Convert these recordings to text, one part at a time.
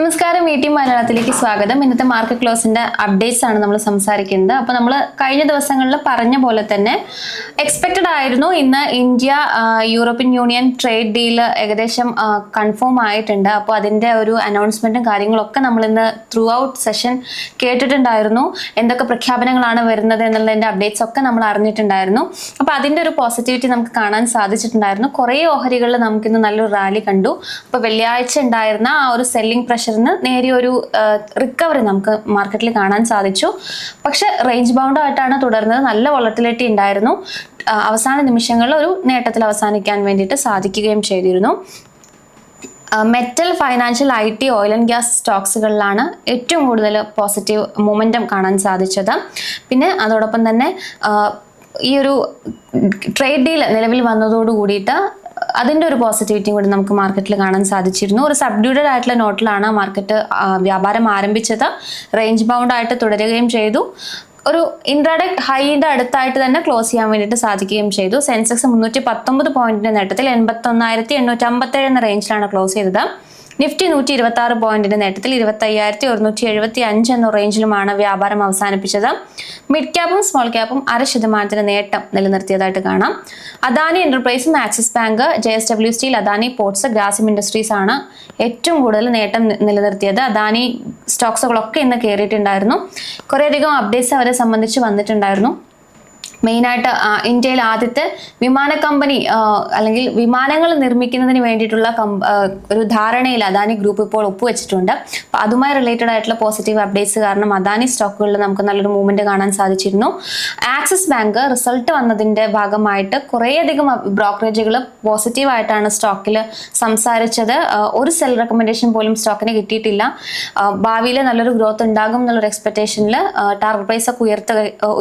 നമസ്കാരം വീട്ടി മലയാളത്തിലേക്ക് സ്വാഗതം. ഇന്നത്തെ മാർക്കറ്റ് ക്ലോസിന്റെ അപ്ഡേറ്റ്സ് ആണ് നമ്മൾ സംസാരിക്കുന്നത്. അപ്പോൾ നമ്മൾ കഴിഞ്ഞ ദിവസങ്ങളിൽ പറഞ്ഞ പോലെ തന്നെ എക്സ്പെക്റ്റഡ് ആയിരുന്നു. ഇന്ന് India European union trade deal ഏകദേശം കൺഫേം ആയിട്ടുണ്ട്. അപ്പോൾ അതിന്റെ ഒരു അനൗൺസ്മെന്റും കാര്യങ്ങളൊക്കെ നമ്മൾ ഇന്ന് ത്രൂ ഔട്ട് സെഷൻ കേട്ടിട്ടുണ്ടായിരുന്നു. എന്തൊക്കെ പ്രഖ്യാപനങ്ങളാണ് വരുന്നത് എന്നുള്ളതിന്റെ അപ്ഡേറ്റ്സ് ഒക്കെ നമ്മൾ അറിഞ്ഞിട്ടുണ്ടായിരുന്നു. അപ്പോൾ അതിന്റെ ഒരു പോസിറ്റിവിറ്റി നമുക്ക് കാണാൻ സാധിച്ചിട്ടുണ്ടായിരുന്നു. കുറേ ഓഹരികളിൽ നമുക്കിന്ന് നല്ലൊരു റാലി കണ്ടു. അപ്പോൾ വെള്ളിയാഴ്ച ഉണ്ടായിരുന്ന ആ ഒരു സെല്ലിംഗ് പ്രഷറിന് നേരിയ ഒരു റിക്കവറി നമുക്ക് മാർക്കറ്റിൽ കാണാൻ സാധിച്ചു. പക്ഷെ റേഞ്ച് ബൗണ്ടായിട്ടാണ് തുടർന്നത്. നല്ല വോളറ്റിലിറ്റി ഉണ്ടായിരുന്നു. അവസാന നിമിഷങ്ങളിൽ ഒരു നേട്ടത്തിൽ അവസാനിക്കാൻ വേണ്ടിയിട്ട് സാധിക്കുകയും ചെയ്തിരുന്നു. Metal financial I T oil and gas സ്റ്റോക്സുകളിലാണ് ഏറ്റവും കൂടുതൽ പോസിറ്റീവ് മൊമെന്റം കാണാൻ സാധിച്ചത്. പിന്നെ അതോടൊപ്പം തന്നെ ഈ ഒരു ട്രേഡ് ഡീൽ നിലവിൽ വന്നതോട് കൂടിയിട്ട് അതിന്റെ ഒരു പോസിറ്റിവിറ്റിയും കൂടി നമുക്ക് മാർക്കറ്റിൽ കാണാൻ സാധിച്ചിരുന്നു. ഒരു സബ്ഡ്യൂഡഡ് ആയിട്ടുള്ള നോട്ടിലാണ് മാർക്കറ്റ് വ്യാപാരം ആരംഭിച്ചത്. റേഞ്ച് ബൗണ്ട് ആയിട്ട് തുടരുകയും ചെയ്തു. ഒരു ഇൻട്രാഡക്ട് ഹൈയുടെ അടുത്തായിട്ട് തന്നെ ക്ലോസ് ചെയ്യാൻ വേണ്ടിയിട്ട് സാധിക്കുകയും ചെയ്തു. സെൻസെക്സ് മുന്നൂറ്റി പത്തൊമ്പത് പോയിന്റിന്റെ നേട്ടത്തിൽ എൺപത്തി ഒന്നായിരത്തി എണ്ണൂറ്റി അമ്പത്തേഴ് എന്ന റേഞ്ചിലാണ് ക്ലോസ് ചെയ്തത്. നിഫ്റ്റി നൂറ്റി ഇരുപത്തി ആറ് പോയിന്റിന്റെ നേട്ടത്തിൽ ഇരുപത്തി അയ്യായിരത്തി ഒരുന്നൂറ്റി എഴുപത്തി അഞ്ച് എന്ന റേഞ്ചിലുമാണ് വ്യാപാരം അവസാനിപ്പിച്ചത് മിഡ് ക്യാപ്പും സ്മോൾ ക്യാപ്പും അര ശതമാനത്തിന് നേട്ടം നിലനിർത്തിയതായിട്ട് കാണാം. Adani എന്റർപ്രൈസും Axis bank J S W steel Adani ports Grasim industries ആണ് ഏറ്റവും കൂടുതൽ നേട്ടം നിലനിർത്തിയത്. അദാനി സ്റ്റോക്സുകളൊക്കെ ഇന്ന് കയറിയിട്ടുണ്ടായിരുന്നു കുറേയധികം അപ്ഡേറ്റ്സ് അവരെ സംബന്ധിച്ച് വന്നിട്ടുണ്ടായിരുന്നു. മെയിനായിട്ട് ഇന്ത്യയിൽ ആദ്യത്തെ വിമാന കമ്പനി അല്ലെങ്കിൽ വിമാനങ്ങൾ നിർമ്മിക്കുന്നതിന് വേണ്ടിയിട്ടുള്ള ഒരു ധാരണയിൽ അദാനി ഗ്രൂപ്പ് ഇപ്പോൾ ഒപ്പുവെച്ചിട്ടുണ്ട് അപ്പോൾ അതുമായി റിലേറ്റഡ് ആയിട്ടുള്ള പോസിറ്റീവ് അപ്ഡേറ്റ്സ് കാരണം അദാനി സ്റ്റോക്കുകളിൽ നമുക്ക് നല്ലൊരു മൂവ്മെന്റ് കാണാൻ സാധിച്ചിരുന്നു. ആക്സിസ് ബാങ്ക് റിസൾട്ട് വന്നതിന്റെ ഭാഗമായിട്ട് കുറേയധികം ബ്രോക്കറേജുകൾ പോസിറ്റീവായിട്ടാണ് സ്റ്റോക്കിൽ സംസാരിച്ചത്. ഒരു സെൽ റെക്കമെൻഡേഷൻ പോലും സ്റ്റോക്കിന് കിട്ടിയിട്ടില്ല. ഭാവിയിൽ നല്ലൊരു ഗ്രോത്ത് ഉണ്ടാകും എന്നുള്ളൊരു എക്സ്പെക്ടേഷനിൽ ടാർഗറ്റ് പ്രൈസ് ഒക്കെ ഉയർത്ത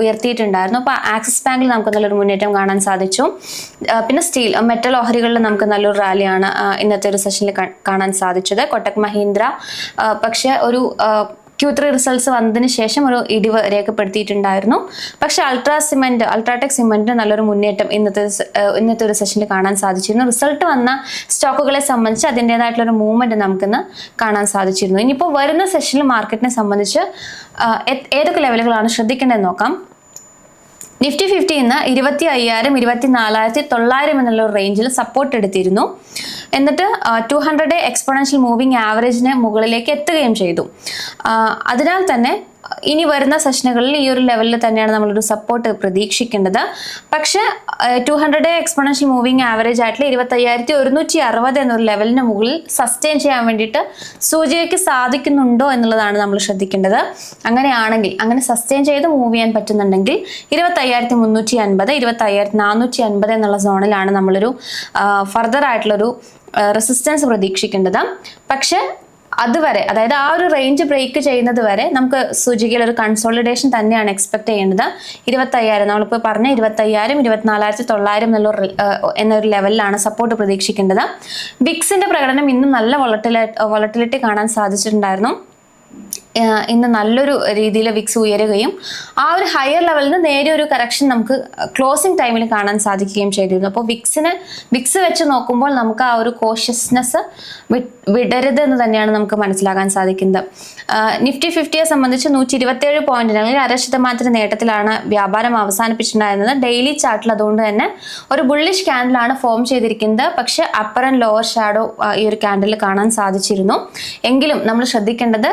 ഉയർത്തിയിട്ടുണ്ടായിരുന്നു. അപ്പോൾ ആക്സിസ് ബാങ്കിൽ നമുക്ക് നല്ലൊരു മുന്നേറ്റം കാണാൻ സാധിച്ചു. പിന്നെ സ്റ്റീൽ മെറ്റൽ ഓഹരികളിൽ നമുക്ക് നല്ലൊരു റാലിയാണ് ഇന്നത്തെ ഒരു സെഷനിൽ കാണാൻ സാധിച്ചത്. കൊട്ടക് മഹീന്ദ്ര പക്ഷേ ഒരു ക്യൂ ത്രീ റിസൾട്ട്സ് വന്നതിന് ശേഷം ഒരു ഇടിവ് രേഖപ്പെടുത്തിയിട്ടുണ്ടായിരുന്നു. പക്ഷേ അൾട്രാ സിമെന്റ് അൾട്രാടെക് സിമെന്റിന് നല്ലൊരു മുന്നേറ്റം ഇന്നത്തെ ഇന്നത്തെ ഒരു സെഷനിൽ കാണാൻ സാധിച്ചിരുന്നു. റിസൾട്ട് വന്ന സ്റ്റോക്കുകളെ സംബന്ധിച്ച് അതിന്റെതായിട്ടുള്ളൊരു മൂവ്മെന്റ് നമുക്കിന്ന് കാണാൻ സാധിച്ചിരുന്നു. ഇനിയിപ്പോൾ വരുന്ന സെഷനിൽ മാർക്കറ്റിനെ സംബന്ധിച്ച് ഏതൊക്കെ ലെവലുകളാണ് ശ്രദ്ധിക്കേണ്ടതെന്ന് നോക്കാം. നിഫ്റ്റി ഫിഫ്റ്റി ഇന്ന് ഇരുപത്തി അയ്യായിരം ഇരുപത്തി നാലായിരത്തി തൊള്ളായിരം എന്നുള്ള റേഞ്ചിൽ സപ്പോർട്ട് എടുത്തിരുന്നു. എന്നിട്ട് ടു ഹൺഡ്രഡ് എക്സ്പോണൻഷ്യൽ മൂവിങ് ആവറേജിന് മുകളിലേക്ക് എത്തുകയും ചെയ്തു. അതിനാൽ തന്നെ ഇനി വരുന്ന സെഷനുകളിൽ ഈ ഒരു ലെവലിൽ തന്നെയാണ് നമ്മളൊരു സപ്പോർട്ട് പ്രതീക്ഷിക്കേണ്ടത്. പക്ഷേ two hundred exponential moving average ആയിട്ടുള്ള ഇരുപത്തി അയ്യായിരത്തി ഒരുന്നൂറ്റി അറുപത് എന്നൊരു ലെവലിന് മുകളിൽ സസ്റ്റെയിൻ ചെയ്യാൻ വേണ്ടിയിട്ട് സൂചികയ്ക്ക് സാധിക്കുന്നുണ്ടോ എന്നുള്ളതാണ് നമ്മൾ ശ്രദ്ധിക്കേണ്ടത്. അങ്ങനെയാണെങ്കിൽ അങ്ങനെ സസ്റ്റെയിൻ ചെയ്ത് മൂവ് ചെയ്യാൻ പറ്റുന്നുണ്ടെങ്കിൽ ഇരുപത്തി അയ്യായിരത്തി മുന്നൂറ്റി അൻപത് ഇരുപത്തി അയ്യായിരത്തി നാനൂറ്റി അൻപത് എന്നുള്ള സോണിലാണ് നമ്മളൊരു ഫർദർ ആയിട്ടുള്ളൊരു റെസിസ്റ്റൻസ് പ്രതീക്ഷിക്കേണ്ടത്. പക്ഷേ അതുവരെ അതായത് ആ ഒരു റേഞ്ച് ബ്രേക്ക് ചെയ്യുന്നത് വരെ നമുക്ക് സൂചികയിൽ ഒരു കൺസോളിഡേഷൻ തന്നെയാണ് എക്സ്പെക്ട് ചെയ്യേണ്ടത്. ഇരുപത്തയ്യായിരം നമ്മളിപ്പോൾ പറഞ്ഞ ഇരുപത്തയ്യായിരം ഇരുപത്തിനാലായിരത്തി തൊള്ളായിരം എന്നുള്ള എന്നൊരു ലെവലിലാണ് സപ്പോർട്ട് പ്രതീക്ഷിക്കേണ്ടത്. വിക്സിന്റെ പ്രകടനം ഇന്നും നല്ല വോളറ്റിലിറ്റി കാണാൻ സാധിച്ചിട്ടുണ്ടായിരുന്നു. ഇന്ന് നല്ലൊരു രീതിയിൽ വിക്സ് ഉയരുകയും ആ ഒരു ഹയർ ലെവലിൽ നിന്ന് നേരെ ഒരു കറക്ഷൻ നമുക്ക് ക്ലോസിംഗ് ടൈമിൽ കാണാൻ സാധിക്കുകയും ചെയ്തിരുന്നു. അപ്പോൾ വിക്സിന് വിക്സ് വെച്ച് നോക്കുമ്പോൾ നമുക്ക് ആ ഒരു കോഷ്യസ്നെസ് വിടരുത് എന്ന് തന്നെയാണ് നമുക്ക് മനസ്സിലാക്കാൻ സാധിക്കുന്നത്. നിഫ്റ്റി ഫിഫ്റ്റിയെ സംബന്ധിച്ച് നൂറ്റി ഇരുപത്തിയേഴ് പോയിന്റിന് അല്ലെങ്കിൽ അര ശതമാനത്തിന് നേട്ടത്തിലാണ് വ്യാപാരം അവസാനിപ്പിച്ചിട്ടുണ്ടായിരുന്നത്. ഡെയിലി ചാർട്ടിൽ അതുകൊണ്ട് തന്നെ ഒരു ബുള്ളിഷ് ക്യാൻഡിലാണ് ഫോം ചെയ്തിരിക്കുന്നത്. പക്ഷേ അപ്പർ ആൻഡ് ലോവർ ഷാഡോ ഈ ഒരു ക്യാൻഡിൽ കാണാൻ സാധിച്ചിരുന്നു. എങ്കിലും നമ്മൾ ശ്രദ്ധിക്കേണ്ടത്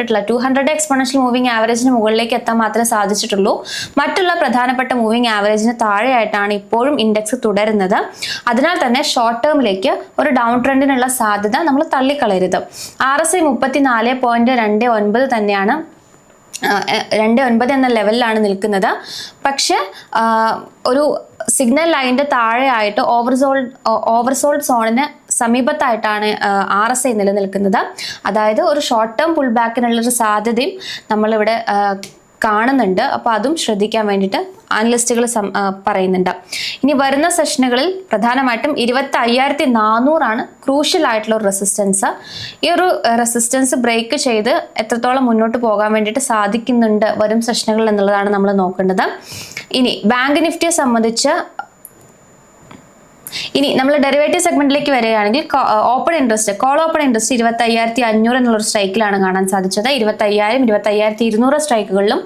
പ്രധാനപ്പെട്ടിട്ടുള്ള ടു ഹൺഡ്രഡ് എക്സ്പോണൻഷ്യൽ മൂവിംഗ് ആവറേജിന് മുകളിലേക്ക് എത്താൻ മാത്രമേ സാധിച്ചിട്ടുള്ളൂ. മറ്റുള്ള പ്രധാനപ്പെട്ട മൂവിംഗ് ആവറേജിന് താഴെയായിട്ടാണ് ഇപ്പോഴും ഇൻഡെക്സ് തുടരുന്നത്. അതിനാൽ തന്നെ ഷോർട്ട് ടേമിലേക്ക് ഒരു ഡൗൺ ട്രെൻഡിനുള്ള സാധ്യത നമ്മൾ തള്ളിക്കളയരുത്. ആർ എസ് ഐ മുപ്പത്തിനാല് പോയിന്റ് രണ്ട് ഒൻപത് തന്നെയാണ് രണ്ട് ഒൻപത് എന്ന ലെവലിലാണ് നിൽക്കുന്നത്. പക്ഷെ ഒരു സിഗ്നൽ ലൈന്റെ താഴെയായിട്ട് ഓവർസോൾഡ് ഓവർസോൾഡ് സോണിന് സമീപത്തായിട്ടാണ് ആർ എസ് ഐ നിലനിൽക്കുന്നത്. അതായത് ഒരു ഷോർട്ട് ടേം പുൾ ബാക്കിനുള്ളൊരു സാധ്യതയും നമ്മളിവിടെ കാണുന്നുണ്ട്. അപ്പോൾ അതും ശ്രദ്ധിക്കാൻ വേണ്ടിയിട്ട് അനലിസ്റ്റുകൾ പറയുന്നുണ്ട്. ഇനി വരുന്ന സെഷനുകളിൽ പ്രധാനമായിട്ടും ഇരുപത്തി അയ്യായിരത്തി നാനൂറാണ് ക്രൂഷ്യൽ ആയിട്ടുള്ള ഒരു റെസിസ്റ്റൻസ് ഈ ഒരു റെസിസ്റ്റൻസ് ബ്രേക്ക് ചെയ്ത് എത്രത്തോളം മുന്നോട്ട് പോകാൻ വേണ്ടിയിട്ട് സാധിക്കുന്നുണ്ട് വരും സെഷനുകളിൽ എന്നുള്ളതാണ് നമ്മൾ നോക്കേണ്ടത്. ഇനി ബാങ്ക് നിഫ്റ്റിയെ സംബന്ധിച്ച് ഇനി നമ്മൾ ഡെറിവേറ്റീവ് സെഗ്മെന്റിലേക്ക് വരികയാണെങ്കിൽ open interest call open interest ഇരുപത്തി അയ്യായിരത്തി അഞ്ഞൂറ് എന്നുള്ള സ്ട്രൈക്കിലാണ് കാണാൻ സാധിച്ചത്. ഇരുപത്തി അയ്യായിരം ഇരുപത്തി അയ്യായിരത്തി ഇരുന്നൂറ് സ്ട്രൈക്കുകളിലും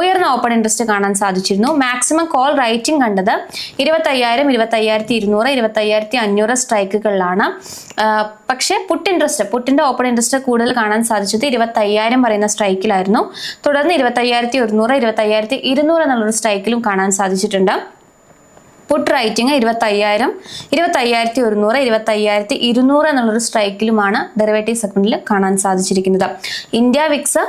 ഉയർന്ന ഓപ്പൺ ഇൻട്രസ്റ്റ് കാണാൻ സാധിച്ചിരുന്നു. മാക്സിമം കോൾ റൈറ്റിംഗ് കണ്ടത് ഇരുപത്തി അയ്യായിരം ഇരുപത്തി അയ്യായിരത്തി ഇരുന്നൂറ് ഇരുപത്തി അയ്യായിരത്തി അഞ്ഞൂറ് സ്ട്രൈക്കുകളിലാണ് പക്ഷേ പുട്ട് ഇൻട്രസ്റ്റ് പുട്ടിന്റെ ഓപ്പൺ ഇൻട്രസ്റ്റ് കൂടുതൽ കാണാൻ സാധിച്ചത് ഇരുപത്തി അയ്യായിരം പറയുന്ന സ്ട്രൈക്കിലായിരുന്നു തുടർന്ന് ഇരുപത്തി അയ്യായിരത്തി ഒരുന്നൂറ് ഇരുപത്തി അയ്യായിരത്തി ഇരുന്നൂറ് എന്നുള്ളൊരു സ്ട്രൈക്കിലും കാണാൻ സാധിച്ചിട്ടുണ്ട്. പുട്ട് റൈറ്റിംഗ് ഇരുപത്തി അയ്യായിരം ഇരുപത്തി അയ്യായിരത്തി ഒരുന്നൂറ് ഇരുപത്തി അയ്യായിരത്തി ഇരുന്നൂറ് എന്നുള്ളൊരു സ്ട്രൈക്കിലുമാണ് ഡെറിവേറ്റീവ് സെഗ്മെന്റിൽ കാണാൻ സാധിച്ചിരിക്കുന്നത്. ഇന്ത്യ വിക്സ്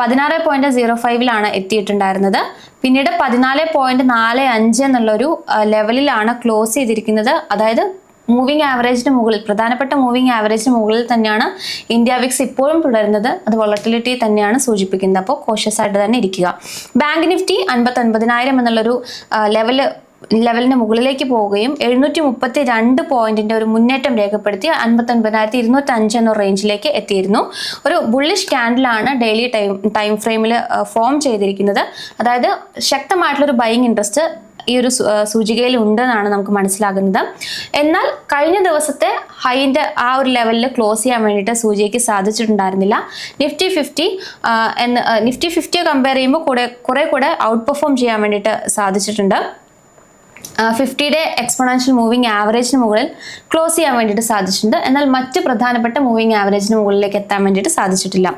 പതിനാറ് പോയിന്റ് സീറോ ഫൈവിലാണ് എത്തിയിട്ടുണ്ടായിരുന്നത്. പിന്നീട് പതിനാല് പോയിന്റ് നാല് അഞ്ച് എന്നുള്ളൊരു ലെവലിലാണ് ക്ലോസ് ചെയ്തിരിക്കുന്നത്. അതായത് മൂവിംഗ് ആവറേജിന് മുകളിൽ പ്രധാനപ്പെട്ട മൂവിംഗ് ആവറേജിന് മുകളിൽ തന്നെയാണ് ഇന്ത്യ വിക്സ് ഇപ്പോഴും തുടരുന്നത്. അത് വോളട്ടിലിറ്റി തന്നെയാണ് സൂചിപ്പിക്കുന്നത്. അപ്പോൾ കോഷ്യസ് ആയിട്ട് തന്നെ ഇരിക്കുക. ബാങ്ക് നിഫ്റ്റി അൻപത്തി ഒൻപതിനായിരം എന്നുള്ളൊരു ലെവൽ ലെവലിന് മുകളിലേക്ക് പോവുകയും എഴുന്നൂറ്റി മുപ്പത്തി രണ്ട് പോയിന്റിന്റെ ഒരു മുന്നേറ്റം രേഖപ്പെടുത്തി അൻപത്തി ഒൻപതിനായിരത്തി ഇരുന്നൂറ്റി അഞ്ച് എന്ന റേഞ്ചിലേക്ക് എത്തിയിരുന്നു ഒരു ബുള്ളിഷ് ക്യാൻഡിലാണ് ഡെയിലി ടൈം ടൈം ഫ്രെയിമിൽ ഫോം ചെയ്തിരിക്കുന്നത്. അതായത് ശക്തമായിട്ടുള്ള ഒരു ബൈങ് ഇൻട്രസ്റ്റ് ഈ ഒരു സൂചികയിൽ ഉണ്ടെന്നാണ് നമുക്ക് മനസ്സിലാകുന്നത്. എന്നാൽ കഴിഞ്ഞ ദിവസത്തെ ഹൈന്റെ ആ ഒരു ലെവലിൽ ക്ലോസ് ചെയ്യാൻ വേണ്ടിയിട്ട് സൂചിക്ക് സാധിച്ചിട്ടുണ്ടായിരുന്നില്ല. നിഫ്റ്റി ഫിഫ്റ്റി എന്ന് നിഫ്റ്റി ഫിഫ്റ്റിയെ കമ്പയർ ചെയ്യുമ്പോൾ കൂടെ കുറേ കൂടെ ഔട്ട് പെർഫോം ചെയ്യാൻ വേണ്ടിയിട്ട് സാധിച്ചിട്ടുണ്ട്. ഫിഫ്റ്റിയുടെ എക്സ്പൊണൻഷ്യൽ മൂവിങ് ആവറേജിന് മുകളിൽ ക്ലോസ് ചെയ്യാൻ വേണ്ടിയിട്ട് സാധിച്ചിട്ടുണ്ട്. എന്നാൽ മറ്റ് പ്രധാനപ്പെട്ട മൂവിങ് ആവറേജിന് മുകളിലേക്ക് എത്താൻ വേണ്ടിയിട്ട് സാധിച്ചിട്ടില്ല.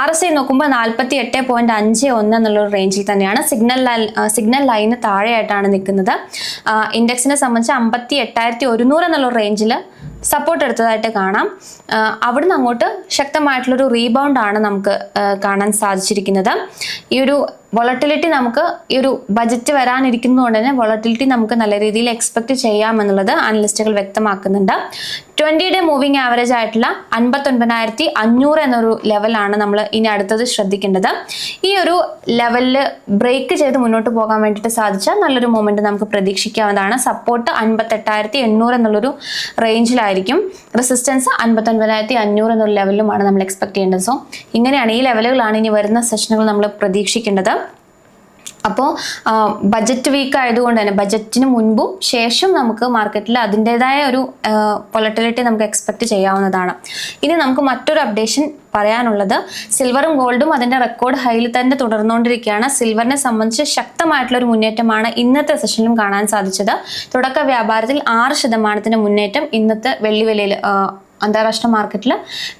ആർ എസ് ഐ നോക്കുമ്പോൾ നാൽപ്പത്തി എട്ട് പോയിന്റ് അഞ്ച് ഒന്ന് എന്നുള്ള റേഞ്ചിൽ തന്നെയാണ്. സിഗ്നൽ ലൈൻ സിഗ്നൽ ലൈന് താഴെയായിട്ടാണ് നിൽക്കുന്നത്. ഇൻഡെക്സിനെ സംബന്ധിച്ച് അമ്പത്തി എട്ടായിരത്തി ഒരുന്നൂറ് എന്നുള്ള റേഞ്ചിൽ സപ്പോർട്ട് എടുത്തതായിട്ട് കാണാം. അവിടുന്ന് അങ്ങോട്ട് ശക്തമായിട്ടുള്ളൊരു ആണ് നമുക്ക് കാണാൻ സാധിച്ചിരിക്കുന്നത്. ഈ ഒരു വോളട്ടിലിറ്റി നമുക്ക് ഈ ഒരു ബജറ്റ് വരാനിരിക്കുന്നതുകൊണ്ട് തന്നെ വോളട്ടിലിറ്റി നമുക്ക് നല്ല രീതിയിൽ എക്സ്പെക്ട് ചെയ്യാമെന്നുള്ളത് അനലിസ്റ്റുകൾ വ്യക്തമാക്കുന്നുണ്ട്. ഡേ മൂവിങ് ആവറേജ് ആയിട്ടുള്ള അൻപത്തൊൻപതിനായിരത്തി അഞ്ഞൂറ് എന്നൊരു ലെവലാണ് നമ്മൾ ഇനി അടുത്തത് ശ്രദ്ധിക്കേണ്ടത്. ഈ ഒരു ലെവലിൽ ബ്രേക്ക് ചെയ്ത് മുന്നോട്ട് പോകാൻ വേണ്ടിയിട്ട് സാധിച്ചാൽ നല്ലൊരു മൂവ്മെന്റ് നമുക്ക് പ്രതീക്ഷിക്കാവുന്നതാണ്. സപ്പോർട്ട് അൻപത്തെട്ടായിരത്തി എണ്ണൂറ് എന്നുള്ളൊരു റേഞ്ചിലായിരിക്കും റെസിസ്റ്റൻസ് അൻപത്തൊൻപതിനായിരത്തി അഞ്ഞൂറ് എന്നൊരു ലെവലിലുമാണ് നമ്മൾ എക്സ്പെക്ട് ചെയ്യേണ്ടത്. സോ ഇങ്ങനെയാണ് ഈ ലെവലുകളാണ് ഇനി വരുന്ന സെഷനുകൾ നമ്മൾ പ്രതീക്ഷിക്കേണ്ടത്. അപ്പോൾ ബജറ്റ് വീക്ക് ആയതുകൊണ്ട് തന്നെ ബജറ്റിന് മുൻപും ശേഷം നമുക്ക് മാർക്കറ്റിൽ അതിന്റെതായ ഒരു പൊളട്ടിലിറ്റി നമുക്ക് എക്സ്പെക്റ്റ് ചെയ്യാവുന്നതാണ്. ഇനി നമുക്ക് മറ്റൊരു അപ്ഡേഷൻ പറയാനുള്ളത് സിൽവറും ഗോൾഡും അതിന്റെ റെക്കോർഡ് ഹൈയിൽ തന്നെ തുടർന്നുകൊണ്ടിരിക്കുകയാണ്. സിൽവറിനെ സംബന്ധിച്ച് ശക്തമായിട്ടുള്ള ഒരു മുന്നേറ്റമാണ് ഇന്നത്തെ സെഷനിലും കാണാൻ സാധിച്ചത്. തുടക്ക വ്യാപാരത്തിൽ ആറ് ശതമാനത്തിന്റെ മുന്നേറ്റം ഇന്നത്തെ വെള്ളി വിലയിൽ അന്താരാഷ്ട്ര മാർക്കറ്റിൽ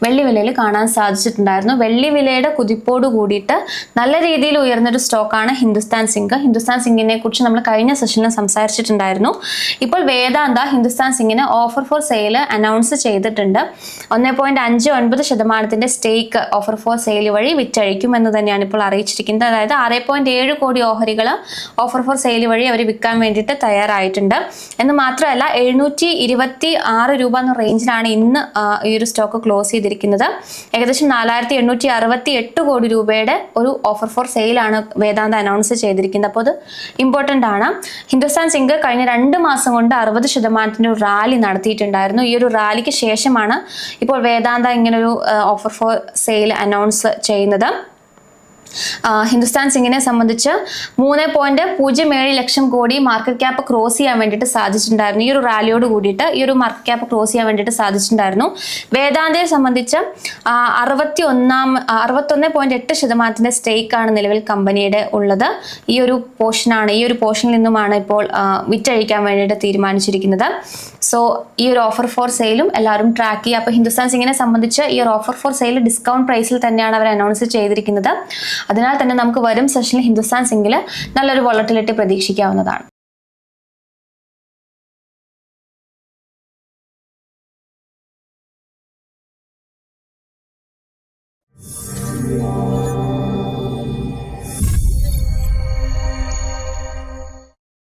വെള്ളി വിലയിൽ കാണാൻ സാധിച്ചിട്ടുണ്ടായിരുന്നു. വെള്ളി വിലയുടെ കുതിപ്പോട് കൂടിയിട്ട് നല്ല രീതിയിൽ ഉയർന്നൊരു സ്റ്റോക്കാണ് ഹിന്ദുസ്ഥാൻ സിംഗ്. ഹിന്ദുസ്ഥാൻ സിംഗിനെ കുറിച്ച് നമ്മൾ കഴിഞ്ഞ സെഷനിൽ സംസാരിച്ചിട്ടുണ്ടായിരുന്നു. ഇപ്പോൾ വേദാന്ത ഹിന്ദുസ്ഥാൻ സിംഗിന് ഓഫർ ഫോർ സെയിൽ അനൗൺസ് ചെയ്തിട്ടുണ്ട്. ഒന്നേ പോയിന്റ് അഞ്ച് ഒൻപത് ശതമാനത്തിന്റെ സ്റ്റേക്ക് ഓഫർ ഫോർ സെയിൽ വഴി വിറ്റഴിക്കും എന്ന് തന്നെയാണ് ഇപ്പോൾ അറിയിച്ചിരിക്കുന്നത്. അതായത് ആറ് പോയിന്റ് ഏഴ് കോടി ഓഹരികൾ ഓഫർ ഫോർ സെയിൽ വഴി അവർ വിൽക്കാൻ വേണ്ടിയിട്ട് തയ്യാറായിട്ടുണ്ട്. എന്ന് മാത്രമല്ല എഴുന്നൂറ്റി ഇരുപത്തി ആറ് രൂപ എന്ന റേഞ്ചിലാണ് ഇന്ന് ഈ ഒരു സ്റ്റോക്ക് ക്ലോസ് ചെയ്തിരിക്കുന്നത്. ഏകദേശം നാലായിരത്തി എണ്ണൂറ്റി അറുപത്തി എട്ട് കോടി രൂപയുടെ ഒരു ഓഫർ ഫോർ സെയിലാണ് വേദാന്ത അനൗൺസ് ചെയ്തിരിക്കുന്നത്. അപ്പോൾ അത് ഇമ്പോർട്ടന്റ് ആണ്. ഹിന്ദുസ്ഥാൻ സിംഗ് കഴിഞ്ഞ രണ്ട് മാസം കൊണ്ട് അറുപത് ശതമാനത്തിന്റെ ഒരു റാലി നടത്തിയിട്ടുണ്ടായിരുന്നു. ഈ ഒരു റാലിക്ക് ശേഷമാണ് ഇപ്പോൾ വേദാന്ത ഇങ്ങനൊരു ഓഫർ ഫോർ സെയിൽ അനൗൺസ് ചെയ്യുന്നത്. ഹിന്ദുസ്ഥാൻ സിംഗിനെ സംബന്ധിച്ച് മൂന്ന് പോയിന്റ് പൂജ്യം ഏഴ് lakh crore market cap cross ചെയ്യാൻ വേണ്ടിയിട്ട് സാധിച്ചിട്ടുണ്ടായിരുന്നു. ഈ ഒരു റാലിയോട് കൂടിയിട്ട് ഈ ഒരു മാർക്കറ്റ് ക്യാപ്പ് ക്രോസ് ചെയ്യാൻ വേണ്ടിയിട്ട് സാധിച്ചിട്ടുണ്ടായിരുന്നു. വേദാന്തയെ സംബന്ധിച്ച് അറുപത്തി ഒന്നാം അറുപത്തൊന്ന് പോയിന്റ് എട്ട് ശതമാനത്തിന്റെ സ്റ്റേക്കാണ് നിലവിൽ കമ്പനിയുടെ ഉള്ളത്. ഈ ഒരു പോർഷനാണ് ഈ ഒരു പോർഷനിൽ നിന്നുമാണ് ഇപ്പോൾ വിറ്റഴിക്കാൻ വേണ്ടിയിട്ട് തീരുമാനിച്ചിരിക്കുന്നത്. സോ ഈ ഒരു ഓഫർ ഫോർ സെയിലും എല്ലാവരും ട്രാക്ക് ചെയ്യുക. അപ്പോൾ ഹിന്ദുസ്ഥാൻ സിംഗിനെ സംബന്ധിച്ച് ഈ ഒരു ഓഫർ ഫോർ സെയിൽ ഡിസ്കൗണ്ട് പ്രൈസിൽ തന്നെയാണ് അവർ അനൗൺസ് ചെയ്തിരിക്കുന്നത്. അതിനാൽ തന്നെ നമുക്ക് വരും സെഷനിൽ ഹിന്ദുസ്ഥാൻ സിംഗിൽ നല്ലൊരു വോളട്ടിലിറ്റി പ്രതീക്ഷിക്കാവുന്നതാണ്.